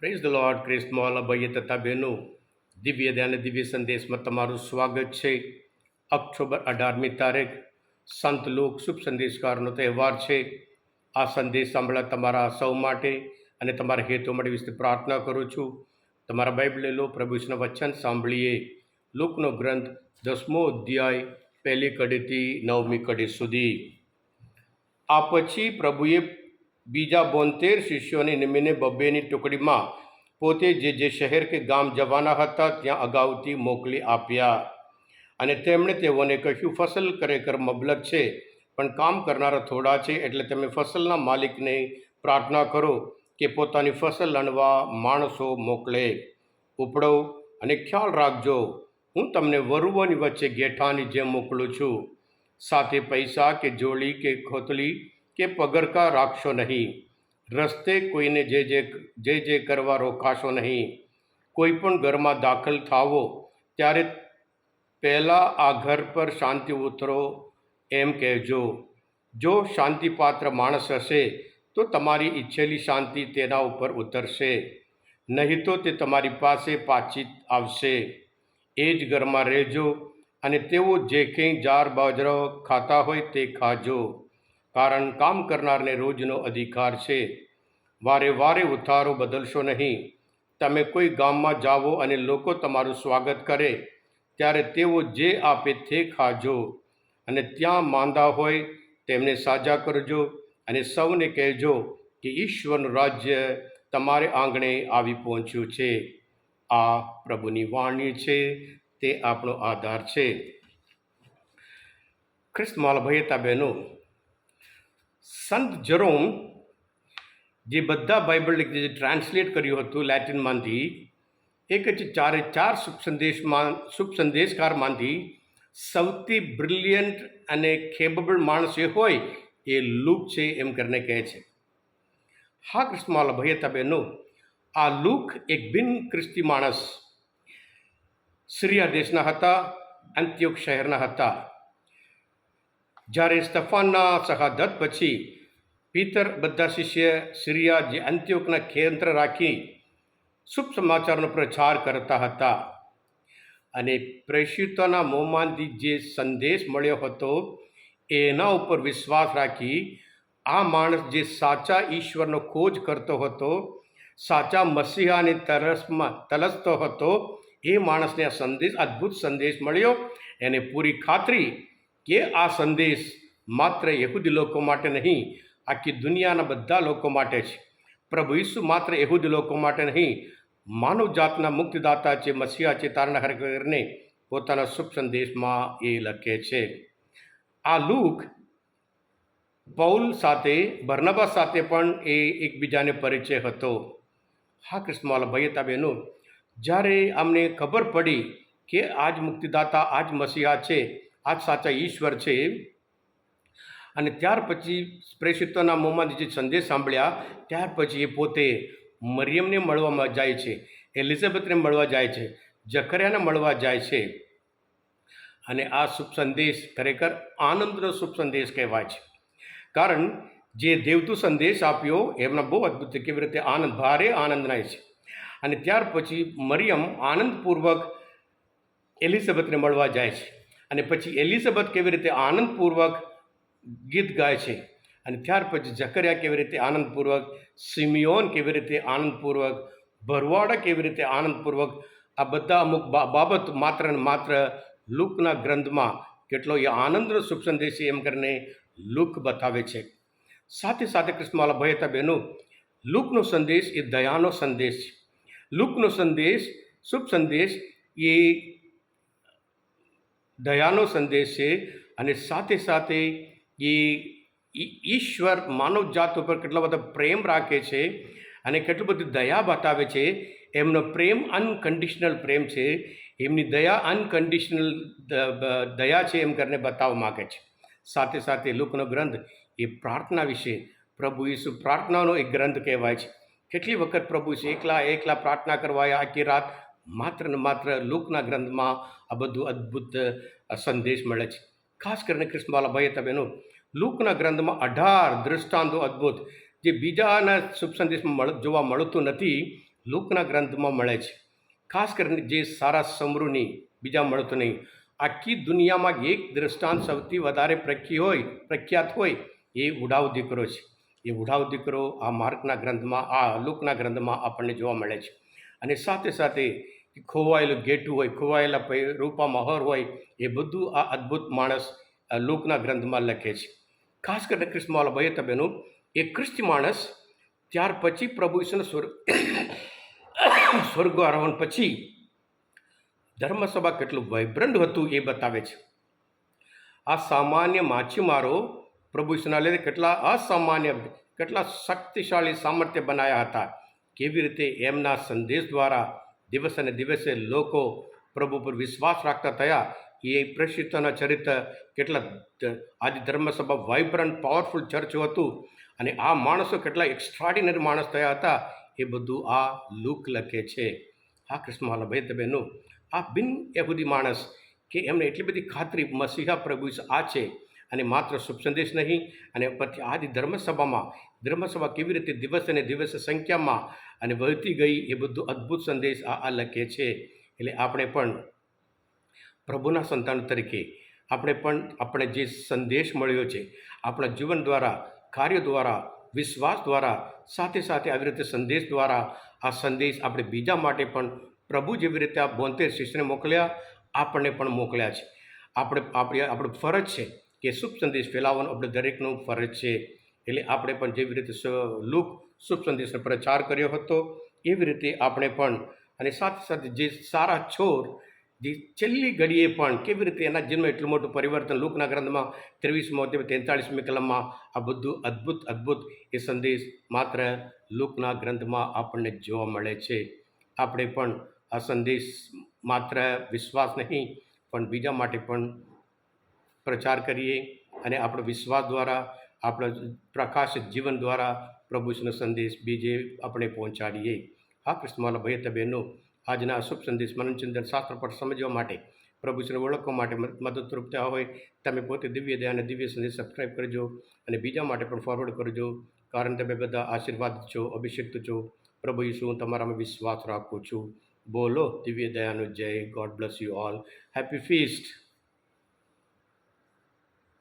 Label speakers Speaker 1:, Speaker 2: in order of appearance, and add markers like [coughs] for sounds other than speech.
Speaker 1: Praise the lord ક્રિસ્મોલ ભાઈએ તથા બહેનો દિવ્ય ધ્યાન દિવ્ય સંદેશમાં તમારું સ્વાગત છે. ઓક્ટોબર અઢારમી તારીખ, સંત લોક શુભ સંદેશકારનો તહેવાર છે. આ સંદેશ સાંભળવા તમારા સૌ માટે અને તમારા હેતુ માટે વિશે પ્રાર્થના કરું છું. તમારા બાઇબલ લો પ્રભુષ્ણ વચન સાંભળીએ. લોકનો ગ્રંથ દસમો અધ્યાય, પહેલી કડીથી નવમી કડી સુધી. આ પછી પ્રભુએ બીજા બોતેર શિષ્યોને નિમિત્તે બબ્બેની ટુકડીમાં પોતે જે જે શહેર કે ગામ જવાના હતા, ત્યાં અગાઉથી મોકલી આપ્યા. અને તેમણે તેઓને કહ્યું, ફસલ ખરેખર મબલક છે, પણ કામ કરનારા થોડા છે, એટલે તમે ફસલના માલિકને પ્રાર્થના કરો કે પોતાની ફસલ લણવા માણસો મોકલે. ઉપડો અને ખ્યાલ રાખજો, હું તમને વરુઓની વચ્ચે ગેઠાની જેમ મોકલું છું. સાથે પૈસા કે જોડી કે ખોતલી કે પગરકા રાખશો નહીં. રસ્તે કોઈને જે જે જે જે કરવા રોકાશો નહીં. કોઈ પણ ઘરમાં દાખલ થાવો, ત્યારે પહેલાં આ ઘર પર શાંતિ ઉતરો, એમ કહેજો. જો શાંતિપાત્ર માણસ હશે, તો તમારી ઈચ્છેલી શાંતિ તેના ઉપર ઉતરશે. નહીં તો તે તમારી પાસે પાછી આવશે. એ જ ઘરમાં રહેજો અને તેઓ જે કંઈ જાર બાજરો ખાતા હોય તે ખાજો. કારણ કામ કરનારને રોજનો અધિકાર છે. વારે વારે ઉતારો બદલશો નહીં. તમે કોઈ ગામમાં જાઓ અને લોકો તમારું સ્વાગત કરે, ત્યારે તેઓ જે આપે તે ખાજો. અને ત્યાં માંદા હોય, તેમને સાજા કરજો અને સૌને કહેજો કે ઈશ્વરનું રાજ્ય તમારે આંગણે આવી પહોંચ્યું છે. આ પ્રભુની વાણી છે, તે આપણો આધાર છે. ખ્રિસ્ત ભયતા બહેનો સંત જરોમ જે બધા બાઇબલ જે ટ્રાન્સલેટ કર્યું હતું લેટિનમાંથી, એક જ ચારે ચાર શુભ સંદેશમાં, શુભ સંદેશકારમાંથી, સૌથી બ્રિલિયન્ટ અને ખેબબલ માણસ એ હોય એ લૂક છે એમ કરીને કહે છે. હા કૃષ્ણમાલ ભયતા બહેનો આ લૂક એક બિન ખ્રિસ્તી માણસ, સિરિયા દેશના હતા, અંત્યોક શહેરના હતા. જ્યારે સ્તફાનના શહાદત પછી પિતર બધા શિષ્ય સિરિયા જે અંત્યોકના કેન્દ્ર રાખી શુભ સમાચારનો પ્રચાર કરતા હતા. અને પ્રેષિતોના મોંમાંથી જે સંદેશ મળ્યો હતો, એના ઉપર વિશ્વાસ રાખી આ માણસ જે સાચા ઈશ્વરનો ખોજ કરતો હતો, સાચા મસીહાની તરસમાં તલસતો હતો, એ માણસને આ સંદેશ, અદ્ભુત સંદેશ મળ્યો. એને પૂરી ખાતરી કે આ સંદેશ માત્ર યહૂદી લોકો માટે નહીં, આખી દુનિયાના બધા લોકો માટે છે. પ્રભુ ઈસુ માત્ર યહૂદી લોકો માટે નહીં, માનવ જાતના મુક્તિદાતા છે મસીહા છે તારણા કરીને પોતાના શુભ સંદેશમાં એ લખે છે. આ લુક પૌલ સાથે, બર્નબા સાથે પણ એ એકબીજાને પરિચય હતો. હા કૃષ્ણવાલા ભૈયતા બહેનો, જ્યારે અમને ખબર પડી કે આજ મુક્તિદાતા, આજ મસીહા છે આજ સાચા ઈશ્વર છે અને ત્યાર પછી પ્રેષિતોના મોંમાં જે સંદેશ સાંભળ્યા, ત્યાર પછી એ પોતે મરિયમને મળવામાં જાય છે, એલિઝાબેથને મળવા જાય છે જખરિયાને મળવા જાય છે. અને આ શુભ સંદેશ ખરેખર આનંદનો શુભ સંદેશ કહેવાય છે. કારણ જે દેવતું સંદેશ આપ્યો, એમના બહુ અદ્ભુત છે, કેવી રીતે આનંદ, ભારે આનંદનાય છે. અને ત્યાર પછી મરિયમ આનંદપૂર્વક એલિઝાબેથને મળવા જાય છે. અને પછી એલિઝાબેથ કેવી રીતે આનંદપૂર્વક ગીત ગાય છે અને ત્યાર પછી ઝકરિયા કેવી રીતે આનંદપૂર્વક, સિમિયોન કેવી રીતે આનંદપૂર્વક, ભરવાડા કેવી રીતે આનંદપૂર્વક, આ બધા અમુક બાબત માત્ર ને માત્ર લુકના ગ્રંથમાં કેટલો એ આનંદનો શુભ સંદેશ એમ કરીને લુક બતાવે છે. સાથે સાથે કૃષ્ણમાલા ભયતા બહેનો લુકનો સંદેશ એ દયાનો સંદેશ છે. લુકનો સંદેશ શુભ સંદેશ એ દયાનો સંદેશ છે અને સાથે સાથે એ ઈશ્વર માનવ જાત ઉપર કેટલો બધો પ્રેમ રાખે છે અને કેટલું બધું દયા બતાવે છે, એમનો પ્રેમ અનકન્ડિશનલ પ્રેમ છે, એમની દયા અનકન્ડિશનલ દયા છે એમ કરીને બતાવવા માગે છે. સાથે સાથે લોકનો ગ્રંથ એ પ્રાર્થના વિશે, પ્રભુ ઈસુ પ્રાર્થનાનો એક ગ્રંથ કહેવાય છે. કેટલી વખત પ્રભુ છે એકલા એકલા પ્રાર્થના કરવા આખી રાત માત્ર ને માત્ર લોકના ગ્રંથમાં આ બધું અદ્ભુત સંદેશ મળે છે. ખાસ કરીને કૃષ્ણબાલાભાઈએ તમે લોકના ગ્રંથમાં અઢાર દૃષ્ટાંતો અદ્ભુત જે બીજાના શુભ સંદેશમાં મળ, જોવા મળતું નથી, લોકના ગ્રંથમાં મળે છે. ખાસ કરીને જે સારા સમૃહની બીજા મળતું નહીં. આખી દુનિયામાં એક દ્રષ્ટાંત સૌથી વધારે પ્રખ્ય હોય, પ્રખ્યાત હોય એ ઉડાવ દીકરો છે. એ ઉડાવ દીકરો આ માર્કના ગ્રંથમાં, આ લોકના ગ્રંથમાં આપણને જોવા મળે છે. અને સાથે સાથે ખોવાયેલું ઘેટું હોય, ખોવાયેલા રૂપા મહોર હોય, એ બધું આ અદ્ભુત માણસ લોકના ગ્રંથમાં લખે છે. ખાસ કરીને ક્રિસ્મવાલા ભાઈ તબેનું એ ખ્રિસ્તી માણસ, ત્યાર પછી પ્રભુ ઈશ્વર [coughs] સ્વર્ગ સ્વર્ગારોહણ પછી ધર્મસભા કેટલું વાઇબ્રન્ટ હતું એ બતાવે છે. આ સામાન્ય માછીમારો પ્રભુ ઈશ્વરના લીધે કેટલા અસામાન્ય, કેટલા શક્તિશાળી સામર્થ્ય બનાવ્યા હતા. કેવી રીતે એમના સંદેશ દ્વારા દિવસ અને દિવસે લોકો પ્રભુ પર વિશ્વાસ રાખતા થયા. એ પ્રસિદ્ધના ચરિત્ર કેટલા આજે ધર્મસભા વાઇબ્રન્ટ પાવરફુલ ચર્ચ હતું. અને આ માણસો કેટલા એક્સ્ટ્રાડિનરી માણસ થયા હતા. એ બધું આ લુક લખે છે. આ કૃષ્ણવાલા ભાઈ તબેનું આ બિન યહૂદી માણસ કે એમને એટલી બધી ખાતરી, મસીહા પ્રભુ આ છે. અને માત્ર શુભ સંદેશ નહીં, અને પછી આજે ધર્મસભામાં, ધર્મસભા કેવી રીતે દિવસ અને દિવસ સંખ્યામાં અને વહેતી ગઈ એ બધું અદ્ભુત સંદેશ આ આ લખે છે. એટલે આપણે પણ પ્રભુના સંતાન તરીકે આપણે પણ આપણે જે સંદેશ મળ્યો છે, આપણા જીવન દ્વારા, કાર્ય દ્વારા, વિશ્વાસ દ્વારા, સાથે સાથે આવી રીતે સંદેશ દ્વારા આ સંદેશ આપણે બીજા માટે પણ પ્રભુ જેવી રીતે આ બોતેર શિષ્યને મોકલ્યા, આપણને પણ મોકલ્યા છે. આપણે આપણે આપણું ફરજ છે કે શુભ સંદેશ ફેલાવવાનો આપણે દરેકનું ફરજ છે. એટલે આપણે પણ જેવી રીતે લુક શુભ સંદેશનો પ્રચાર કર્યો હતો, એવી રીતે આપણે પણ અને સાથે સાથે જે સારા છોર, જે છેલ્લી ઘડીએ પણ કેવી રીતે એના જીવનમાં એટલું મોટું પરિવર્તન લુકના ગ્રંથમાં ત્રેવીસમો તે તેતાળીસમી કલમમાં આ બધું અદ્ભુત અદ્ભુત એ સંદેશ માત્ર લુકના ગ્રંથમાં આપણને જોવા મળે છે. આપણે પણ આ સંદેશ માત્ર વિશ્વાસ નહીં, પણ બીજા માટે પણ પ્રચાર કરીએ અને આપણો વિશ્વાસ દ્વારા, આપણા પ્રકાશિત જીવન દ્વારા પ્રભુશનો સંદેશ બીજે આપણે પહોંચાડીએ. હા કૃષ્ણમાલા ભાઈ બહેનો, આજના શુભ સંદેશ મનનચંદન શાસ્ત્ર પર સમજવા માટે પ્રભુશ્રીને ઓળખવા માટે મદ- મદદરૂપ થયા હોય, તમે પોતે દિવ્ય દયા અને દિવ્ય સંદેશ સબસ્ક્રાઈબ કરજો અને બીજા માટે પણ ફોરવર્ડ કરજો, કારણ તમે બધા આશીર્વાદ છો, અભિષિક્ત છો. પ્રભુ ઈસુ, હું તમારામાં વિશ્વાસ રાખું છું. બોલો, દિવ્ય દયાનો જય. God bless you all happy feast